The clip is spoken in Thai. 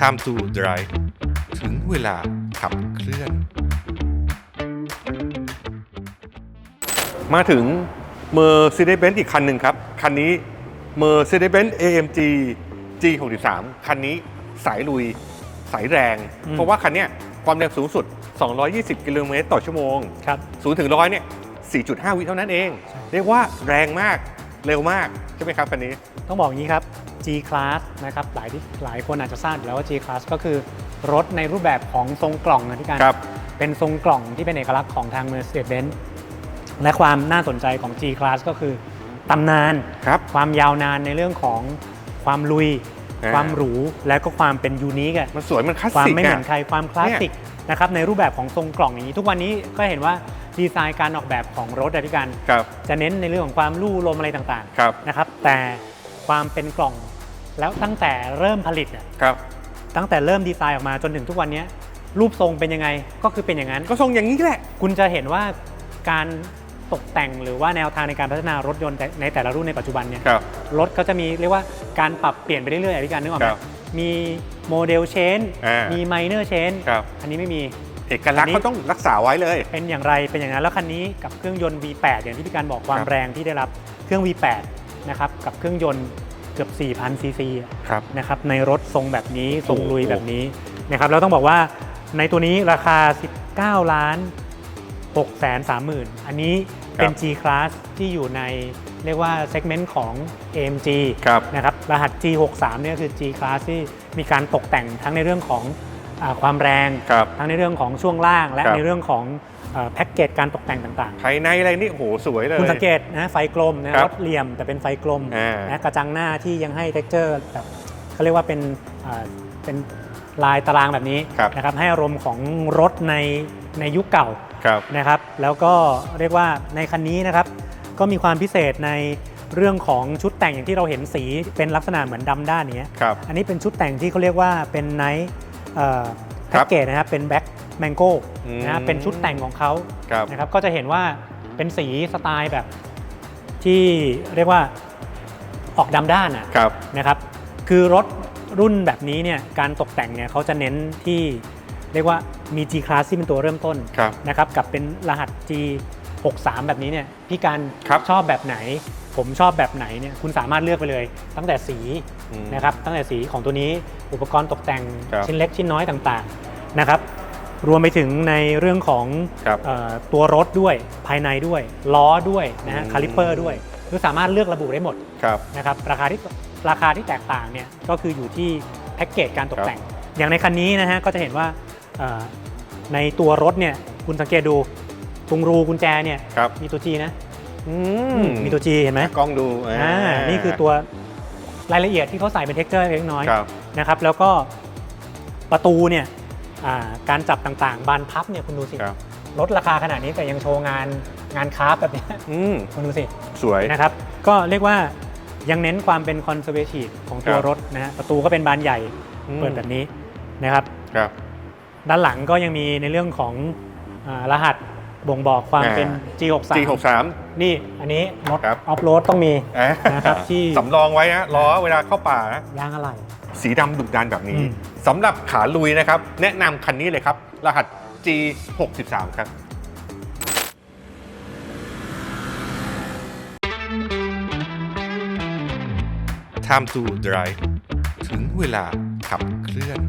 Time to Drive ถึงเวลาขับเคลื่อน มาถึง Mercedes-Benz อีกคันหนึ่งครับ คันนี้ Mercedes-Benz AMG G63 คันนี้สายลุย สายแรงอืมเพราะว่าคันเนี้ยความเร็วสูงสุด 220 กิโลเมตรต่อชั่วโมงครับ0ถึง100เนี่ย4.5 วิเท่านั้นเอง เรียกว่าแรงมาก เร็วมากใช่ไหมครับคันนี้ ต้องบอกอย่างนี้ครับ G Class นะครับหลายที่หลายคนอาจจะทราบอยู่แล้วว่า G Class ก็คือรถในรูปแบบของทรงกล่องนะพี่การครับ เป็นทรงกล่องที่เป็นเอกลักษณ์ของทาง Mercedes-Benz และความน่าสนใจของ G Class ก็คือตำนาน ครับ ความยาวนานในเรื่องของความลุย อ่า ความหรู และก็ความเป็นยูนิคอะ มันสวยมันคลาสความสิกไม่เหมือนอะใครความคลาสสิกนะครับในรูปแบบของทรงกล่องอย่างนี้ ทุกวันนี้ก็เห็นว่า ดีไซน์การออกแบบของรถอะพี่การครับ จะเน้นในเรื่องของความลู่ลมอะไรต่างครับ ๆนะครับ แต่ความเป็นกล่องแล้วตั้งแต่เริ่มผลิตอะครับ ตั้งแต่เริ่มดีไซน์ออกมาจนถึงทุกวันนี้รูปทรงเป็นยังไงก็คือเป็นอย่างนั้น ก็ทรงอย่างนี้แหละ คุณจะเห็นว่าการตกแต่งหรือว่าแนวทางในการพัฒนารถยนต์ในแต่ละรุ่นในปัจจุบันเนี่ย ครับ รถก็จะมีเรียกว่าการปรับเปลี่ยนไปเรื่อยๆอะพี่การนึกออกไหมครับมีโมเดลเชนอ่ามีมีไมเนอร์เชนครับ อันนี้ไม่มี เอกลักษอันณ์นี้เขาต้องรักษาไว้เลย เป็นอย่างไรเป็นอย่างนั้นแล้วคันนี้กับเครื่องยนต์ V8 อย่างที่พี่การบอกความครับแรงที่ได้รับเครื่อง V8 นะครับกับเครื่องยนต์เกือบ 4,000 ซีซีครับนะครับในรถทรงแบบนี้ทรงลุยโอ้โหแบบนี้นะครับแล้วต้องบอกว่าในตัวนี้ราคา 19 ล้าน6แสน3หมื่นอันนี้เป็น G Class ที่อยู่ในเรียกว่าเซกเมนต์ของ AMG ครับนะครับรหัส G63 เนี่ยคือ G Class ที่มีการตกแต่งทั้งในเรื่องของอา ความแรงครับ ทั้งในเรื่องของช่วงล่างและครับ ในเรื่องของเอ่อแพ็กเกจการตกแต่งต่างภายในอะไรนี่โอ้โหสวยเลๆ ย คุณสังเกตนะไฟกลมนะครับรถเหลี่ยมแต่เป็นไฟกลมอ่านนะกระจังหน้าที่ยังให้ t e x t อร์แบบเขาเรียกว่าเป็นอ่าเป็นลายตารางแบบนี้ครับ นะครับให้อารมณ์ของรถในในยุคเก่า ครับ นะครับแล้วก็เรียกว่าในคันนี้นะครับก็มีความพิเศษในเรื่องของชุดแต่งอย่างที่เราเห็นสีเป็นลักษณะเหมือนดำด้านเนี้ยครับ อันนี้เป็นชุดแต่งที่เขาเรียกว่าเป็นไนท์ แพ็กเกจนะครับเป็นแบ็คแมงโก้อืมนะเป็นชุดแต่งของเขาครับนะครับก็จะเห็นว่าเป็นสีสไตล์แบบที่เรียกว่าออกดำด้านอะครับนะครับ คือรถรุ่นแบบนี้เนี่ยการตกแต่งเนี่ยเขาจะเน้นที่เรียกว่ามี G Class ที่เป็นตัวเริ่มต้นครับนะครับกับเป็นรหัส G 63 แบบนี้เนี่ยพี่การครับชอบแบบไหนผมชอบแบบไหนเนี่ยคุณสามารถเลือกไปเลย ตั้งแต่สีอืมนะครับตั้งแต่สีของตัวนี้อุปกรณ์ตกแต่งครับชิ้นเล็กชิ้นน้อยต่างๆนะครับรวมไปถึงในเรื่องของครับเออตัวรถด้วยภายในด้วย ล้อด้วยนะฮะอืม คาลิปเปอร์ด้วยคือสามารถเลือกระบุได้หมด ครับ นะครับราคาที่ราคาที่แตกต่างเนี่ยก็คืออยู่ที่แพ็กเกจการตกแต่ง อย่างในคันนี้นะฮะก็จะเห็นว่าเอ่อในตัวรถเนี่ยคุณสังเกตดูตรงรูกุญแจเนี่ยครับ มีตัว G นะอื มีตัว G เห็นไหมกล้องดูอ่านี่คือตัวรายละเอียดที่เขาใส่เป็นเท็กเจอร์เล็กน้อยครับนะครับ แล้วก็ประตูเนี่ยอ่าการจับต่างๆ บานพับเนี่ยคุณดูสิครับลดราคาขนาดนี้แต่ยังโชว์งานงานคราฟแบบเนี้ยอืมคุณดูสิ สวยนะครับ ก็เรียกว่ายังเน้นความเป็นคอนเซอร์เวทีฟของตัวครับรถนะฮะประตูก็เป็นบานใหญ่อืมเปิดแบบนี้นะครับครับ ด้านหลังก็ยังมีในเรื่องของอารหัส บ่งบอกความอ่าเป็น G63 G63 นี่อันนี้รถครับออฟโรดต้องมีอ่านะครับที่ สำรองไว้นะล้อเวลาเข้าป่านะยางอะไร สีดำดุดันแบบนี้อืม สำหรับขาลุยนะครับ แนะนำคันนี้เลยครับ รหัส G63 ครับ Time to Drive ถึงเวลาขับเคลื่อน